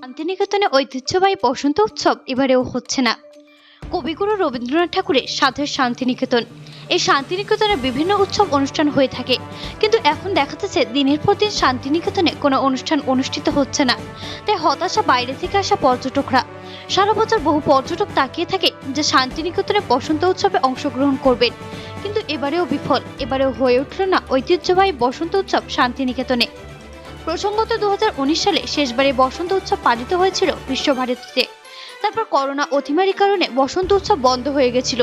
শান্তিনিকেতনে ঐতিহ্যবাহী বসন্ত উৎসব এবারেও হচ্ছে না। কবিগুরু রবীন্দ্রনাথ ঠাকুরের সাধের শান্তিনিকেতন। এই শান্তিনিকেতনে বিভিন্ন উৎসব অনুষ্ঠান হয়ে থাকে। কিন্তু এখন দেখা যাচ্ছে দিনের পর দিন শান্তিনিকেতনে কোনো অনুষ্ঠান অনুষ্ঠিত হচ্ছে না। তাই হতাশা বাইরে থেকে আসা পর্যটকরা। সারা বছর বহু পর্যটক তাকিয়ে থাকে যে শান্তিনিকেতনে বসন্ত উৎসবে অংশগ্রহণ করবেন। কিন্তু এবারেও বিফল, এবারেও হয়ে উঠল না ঐতিহ্যবাহী বসন্ত উৎসব শান্তিনিকেতনে। প্রসঙ্গত দু হাজার উনিশ সালে শেষবারে বসন্ত উৎসব পালিত হয়েছিল বিশ্বভারতীতে। তারপর করোনা অতিমারির কারণে বসন্ত উৎসব বন্ধ হয়ে গেছিল।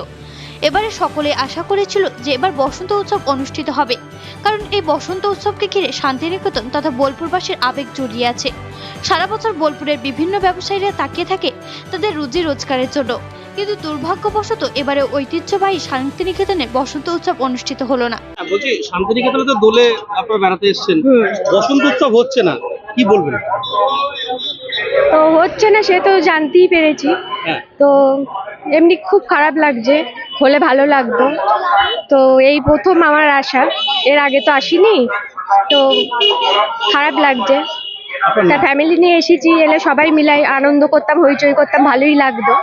এবারে সকলে আশা করেছিল যে এবার বসন্ত উৎসব অনুষ্ঠিত হবে। কারণ এই বসন্ত উৎসবকে ঘিরে শান্তিনিকেতন তথা বোলপুরবাসীর আবেগ জড়িয়ে আছে। সারা বছর বোলপুরের বিভিন্ন ব্যবসায়ীরা তাকিয়ে থাকে তাদের রুজি রোজগারের জন্য। কিন্তু দুর্ভাগ্যবশত এবারে ঐতিহ্যবাহী শান্তিনিকেতনে বসন্ত উৎসব অনুষ্ঠিত হলো না। হ্যাঁ, বলছি শান্তিনিকেতনে তো দোলে আপনারা বেড়াতে এসেছেন। বসন্ত উৎসব হচ্ছে না কি বলবেন? তো হচ্ছে না সে তো জানতেই পেরেছি। হ্যাঁ। তো এমনি খুব খারাপ লাগছে হলে ভালো লাগতো। তো এই প্রথম আমার আশা এর আগে তো আসিনি। তো খারাপ লাগছে। তা ফ্যামিলি নিয়ে এসেছি এলে সবাই মিলাই আনন্দ করতাম হইচই করতাম ভালোই লাগতো।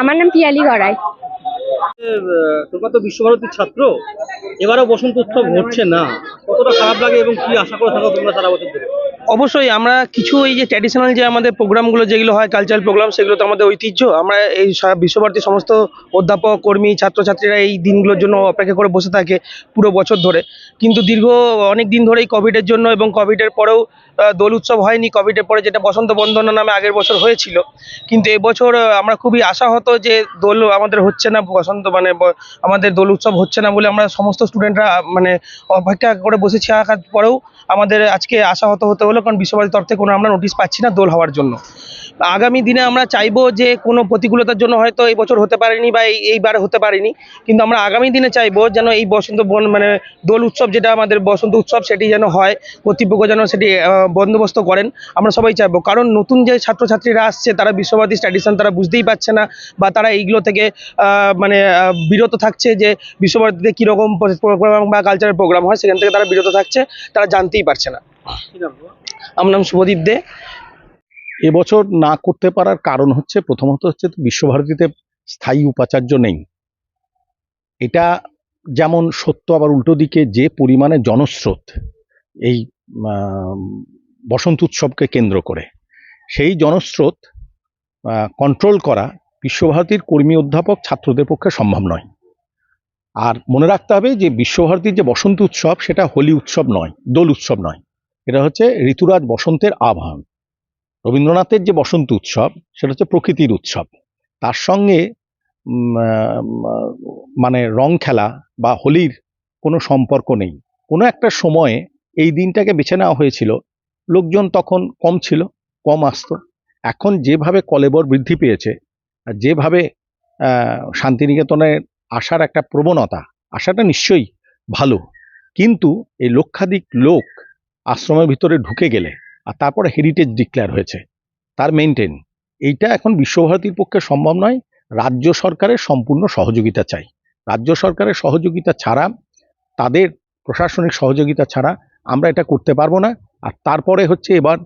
আমার নাম পিয়ালি গড়াই। তোমরা তো বিশ্বভারতীর ছাত্র, এবারও বসন্ত উৎসব হচ্ছে না। কতটা খারাপ লাগে এবং কি আশা করে থাকো তোমরা সারা বছর ধরে? অবশ্যই আমরা কিছু এই যে ট্র্যাডিশনাল যে আমাদের প্রোগ্রামগুলো যেগুলো হয় কালচারাল প্রোগ্রাম সেগুলো তো আমাদের ঐতিহ্য। আমরা এই বিশ্বভারতীর সমস্ত অধ্যাপক, কর্মী, ছাত্রছাত্রীরা এই দিনগুলোর জন্য অপেক্ষা করে বসে থাকে পুরো বছর ধরে। কিন্তু দীর্ঘ অনেক দিন ধরেই কোভিডের জন্য এবং কোভিডের পরেও দোল উৎসব হয়নি। কোভিডের পরে যেটা বসন্ত বন্দনা নামে আগের বছর হয়েছিল। কিন্তু এবছর আমরা খুবই আশাহত যে দোল আমাদের হচ্ছে না, বসন্ত মানে আমাদের দোল উৎসব হচ্ছে না বলে আমরা সমস্ত স্টুডেন্টরা মানে অপেক্ষা করে বসেছি। থাকার পরেও আমাদের আজকে আশাহত হতে হলো। কারণ বিশ্বভারতীর তরফ থেকে কোনো আমরা নোটিশ পাচ্ছি না দোল হওয়ার জন্য। আগামী দিনে আমরা চাইব যে কোনো প্রতিকূলতার জন্য হয়তো এই বছর হতে পারেনি বা এই এইবার হতে পারেনি। কিন্তু আমরা আগামী দিনে চাইব যেন এই বসন্ত বন মানে দোল উৎসব যেটা আমাদের বসন্ত উৎসব সেটি যেন হয়, কর্তৃপক্ষ যেন সেটি বন্দোবস্ত করেন। আমরা সবাই চাইব, কারণ নতুন যে ছাত্রছাত্রীরা আসছে, তারা বিশ্বভারতীর ট্র্যাডিশন তারা বুঝতেই পারছে না, বা তারা এইগুলো থেকে মানে বিরত থাকছে যে বিশ্বভারতীতে কীরকম প্রোগ্রাম বা কালচারাল প্রোগ্রাম হয়, সেখান থেকে তারা বিরত থাকছে, তারা জানতেই পারছে না? আমার নাম শুভদীপ দে। এবছর না করতে পারার কারণ হচ্ছে, প্রথমত হচ্ছে বিশ্বভারতীতে স্থায়ী উপাচার্য নেই। এটা যেমন সত্য, আবার উল্টো দিকে যে পরিমাণে জনস্রোত এই বসন্ত উৎসবকে কেন্দ্র করে, সেই জনস্রোত কন্ট্রোল করা বিশ্বভারতীর কর্মী অধ্যাপক ছাত্রদের পক্ষে সম্ভব নয়। আর মনে রাখতে হবে যে বিশ্বভারতীর যে বসন্ত উৎসব, সেটা হোলি উৎসব নয়, দোল উৎসব নয়। এটা হচ্ছে ঋতুরাজ বসন্তের আহ্বান রবীন্দ্রনাথের যে বসন্ত উৎসব সেটা হচ্ছে প্রকৃতির উৎসব। তার সঙ্গে মানে রং খেলা বা হোলির কোনো সম্পর্ক নেই। কোনো একটা সময়ে এই দিনটাকে বেছে নেওয়া হয়েছিল। লোকজন তখন কম ছিল কম আসতো। এখন যেভাবে কলেবর বৃদ্ধি পেয়েছে যেভাবে আহ, শান্তিনিকেতনে আসার একটা প্রবণতা আসাটা নিশ্চয়ই ভালো। কিন্তু এই লক্ষাধিক লোক আশ্রমের ভিতরে ঢুকে গেলে আর তারপরে হেরিটেজ ডিক্লেয়ার হয়েছে। তার মেনটেন এইটা এখন বিশ্বভারতীর পক্ষে সম্ভব নয়, রাজ্য সরকারের সম্পূর্ণ সহযোগিতা চাই। রাজ্য সরকারের সহযোগিতা ছাড়া, তাদের প্রশাসনিক সহযোগিতা ছাড়া আমরা এটা করতে পারব না। আর তারপরে হচ্ছে এবার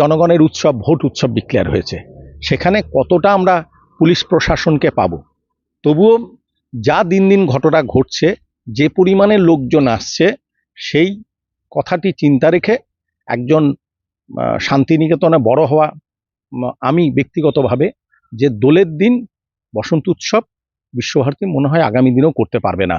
জনগণের উৎসব, ভোট উৎসব ডিক্লেয়ার হয়েছে। সেখানে কতটা আমরা পুলিশ প্রশাসনকে পাবো? তবুও যা দিন দিন ঘটনা ঘটছে, যে পরিমাণে লোকজন আসছে, সেই কথাটি চিন্তা রেখে একজন শান্তিনিকেতনে বড় হওয়া আমি ব্যক্তিগতভাবে যে দোলের দিন বসন্ত উৎসব, বিশ্বভারতী মনে হয় আগামী দিনেও করতে পারবে না।